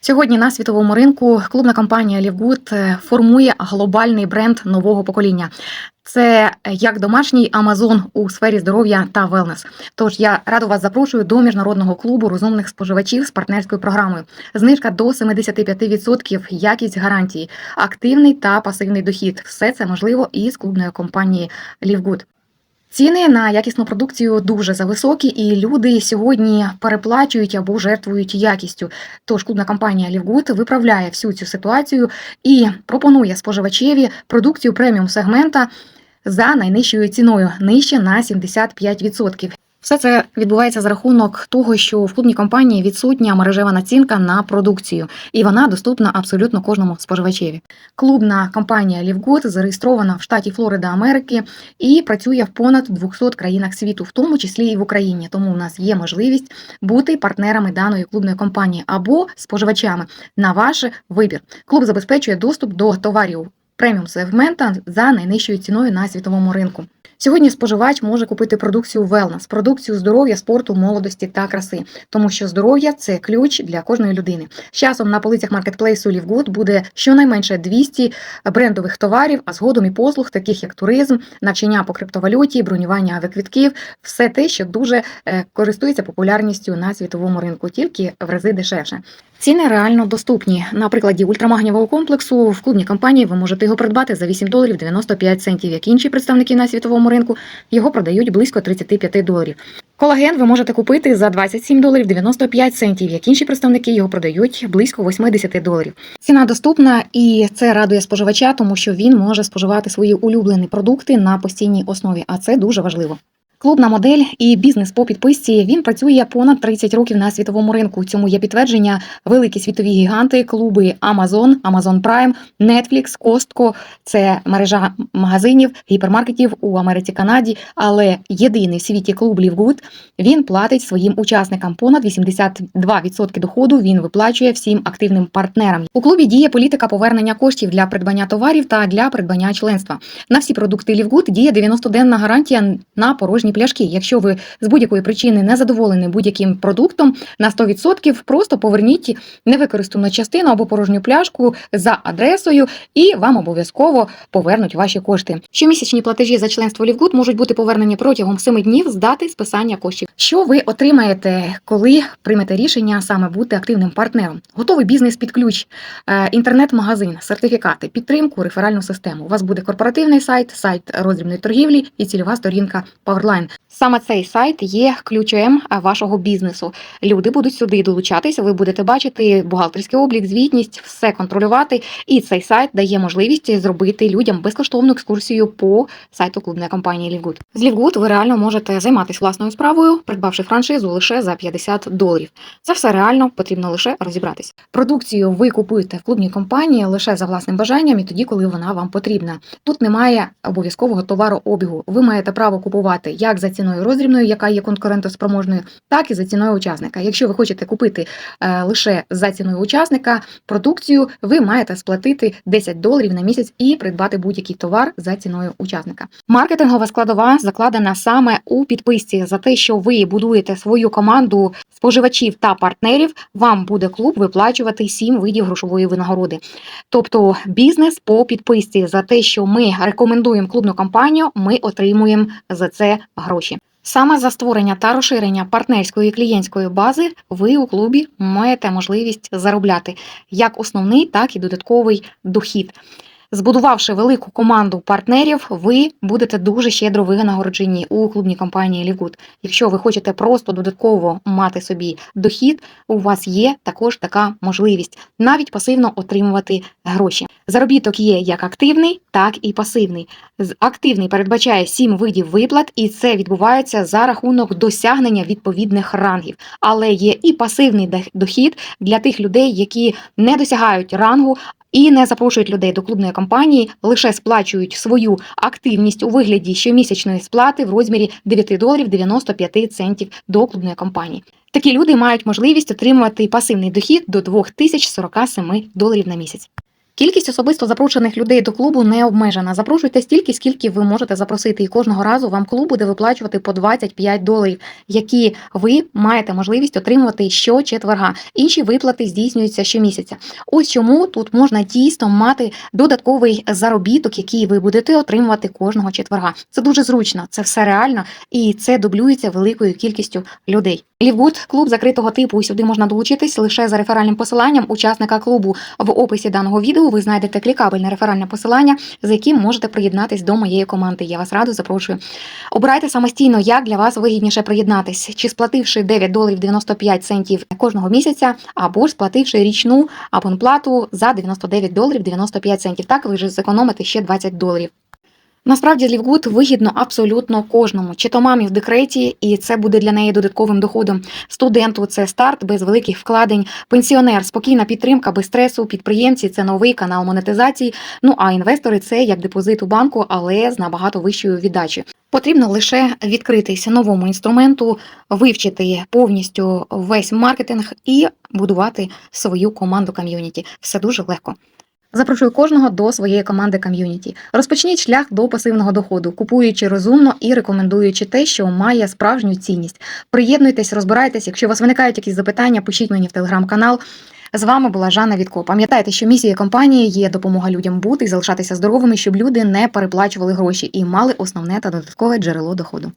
Сьогодні на світовому ринку клубна компанія Лівгуд формує глобальний бренд нового покоління. Це як домашній Амазон у сфері здоров'я та велнес. Тож я радо вас запрошую до міжнародного клубу розумних споживачів з партнерською програмою. Знижка до 75%, якість гарантії, активний та пасивний дохід. Все це можливо із клубної компанії Лівгуд. Ціни на якісну продукцію дуже зависокі, і люди сьогодні переплачують або жертвують якістю. Тож клубна компанія Лівгуд виправляє всю цю ситуацію і пропонує споживачеві продукцію преміум сегмента за найнижчою ціною нижче на 75%. Все це відбувається за рахунок того, що в клубній компанії відсутня мережева націнка на продукцію, і вона доступна абсолютно кожному споживачеві. Клубна компанія Лівгуд зареєстрована в штаті Флорида Америки і працює в понад 200 країнах світу, в тому числі і в Україні. Тому у нас є можливість бути партнерами даної клубної компанії або споживачами на ваш вибір. Клуб забезпечує доступ до товарів преміум сегмента за найнижчою ціною на світовому ринку. Сьогодні споживач може купити продукцію wellness, продукцію здоров'я, спорту, молодості та краси, тому що здоров'я це ключ для кожної людини. З часом на полицях маркетплейсу Лівгуд буде щонайменше 200 брендових товарів, а згодом і послуг, таких як туризм, навчання по криптовалюті, бронювання авіаквитків, все те, що дуже е, користується популярністю на світовому ринку, тільки в рази дешевше. Ціни реально доступні. На прикладі ультрамагнівого комплексу в клубній компанії ви можете його придбати за 8 доларів 95 центів, як інші представники на світовому ринку його продають близько 35 доларів. Колаген ви можете купити за 27 доларів 95 центів, як інші представники його продають близько 80 доларів. Ціна доступна і це радує споживача, тому що він може споживати свої улюблені продукти на постійній основі, а це дуже важливо. Клубна модель і бізнес по підписці він працює понад 30 років на світовому ринку. Цьому є підтвердження великі світові гіганти, клуби Amazon, Amazon Prime, Netflix, Costco. Це мережа магазинів, гіпермаркетів у Америці, Канаді. Але єдиний в світі клуб Лівгуд він платить своїм учасникам понад 82% доходу. Він виплачує всім активним партнерам. У клубі діє політика повернення коштів для придбання товарів та для придбання членства. На всі продукти Лівгуд діє 90-денна гарантія на порожні пляшки. Якщо ви з будь-якої причини не задоволені будь-яким продуктом, на 100% просто поверніть невикористану частину або порожню пляшку за адресою, і вам обов'язково повернуть ваші кошти. Щомісячні платежі за членство Лівгуд можуть бути повернені протягом 7 днів з дати списання коштів. Що ви отримаєте, коли приймете рішення саме бути активним партнером? Готовий бізнес під ключ, е, інтернет-магазин, сертифікати, підтримку, реферальну систему. У вас буде корпоративний сайт, сайт роздрібної торгівлі і цільова сторінка Powerline. Саме цей сайт є ключем вашого бізнесу. Люди будуть сюди долучатися. Ви будете бачити бухгалтерський облік, звітність, все контролювати. І цей сайт дає можливість зробити людям безкоштовну екскурсію по сайту клубної компанії Лівгуд. З Лівгуд ви реально можете займатися власною справою, придбавши франшизу лише за 50 доларів. Це все реально потрібно лише розібратися. Продукцію ви купуєте в клубній компанії лише за власним бажанням і тоді, коли вона вам потрібна. Тут немає обов'язкового товарообігу. Ви маєте право купувати як за ціною роздрібною, яка є конкурентоспроможною, так і за ціною учасника. Якщо ви хочете купити е, лише за ціною учасника продукцію, ви маєте сплатити 10 доларів на місяць і придбати будь-який товар за ціною учасника. Маркетингова складова закладена саме у підписці за те, що ви будуєте свою команду споживачів та партнерів. Вам буде клуб виплачувати 7 видів грошової винагороди. Тобто бізнес по підписці за те, що ми рекомендуємо клубну кампанію, ми отримуємо за це гроші. Саме за створення та розширення партнерської клієнтської бази ви у клубі маєте можливість заробляти як основний, так і додатковий дохід. Збудувавши велику команду партнерів, ви будете дуже щедро винагороджені у клубній компанії Лівгуд. Якщо ви хочете просто додатково мати собі дохід, у вас є також така можливість навіть пасивно отримувати гроші. Заробіток є як активний, так і пасивний. Активний передбачає сім видів виплат, і це відбувається за рахунок досягнення відповідних рангів. Але є і пасивний дохід для тих людей, які не досягають рангу, і не запрошують людей до клубної компанії, лише сплачують свою активність у вигляді щомісячної сплати в розмірі 9 доларів 95 центів до клубної компанії. Такі люди мають можливість отримувати пасивний дохід до 2047 доларів на місяць. Кількість особисто запрошених людей до клубу не обмежена. Запрошуйте стільки, скільки ви можете запросити, і кожного разу вам клуб буде виплачувати по 25 доларів, які ви маєте можливість отримувати щочетверга. Інші виплати здійснюються щомісяця. Ось чому тут можна дійсно мати додатковий заробіток, який ви будете отримувати кожного четверга. Це дуже зручно, це все реально і це дублюється великою кількістю людей. Лівгуд клуб закритого типу. Сюди можна долучитись лише за реферальним посиланням учасника клубу. В описі даного відео ви знайдете клікабельне реферальне посилання, з яким можете приєднатись до моєї команди. Я вас радо запрошую. Обирайте самостійно, як для вас вигідніше приєднатись, чи сплативши 9 доларів 95 центів кожного місяця, або ж сплативши річну абонплату за 99 доларів 95 центів. Так ви ж зекономите ще 20 доларів. Насправді Лівгуд вигідно абсолютно кожному, чи то мамі в декреті, і це буде для неї додатковим доходом. Студенту це старт без великих вкладень. Пенсіонер спокійна підтримка без стресу. Підприємці це новий канал монетизації. Ну а інвестори це як депозит у банку, але з набагато вищою віддачею. Потрібно лише відкритися новому інструменту, вивчити повністю весь маркетинг і будувати свою команду ком'юніті. Все дуже легко. Запрошую кожного до своєї команди ком'юніті. Розпочніть шлях до пасивного доходу, купуючи розумно і рекомендуючи те, що має справжню цінність. Приєднуйтесь, розбирайтесь. Якщо у вас виникають якісь запитання, пишіть мені в телеграм-канал. З вами була Жанна Вітко. Пам'ятайте, що місія компанії є допомога людям бути і залишатися здоровими, щоб люди не переплачували гроші і мали основне та додаткове джерело доходу.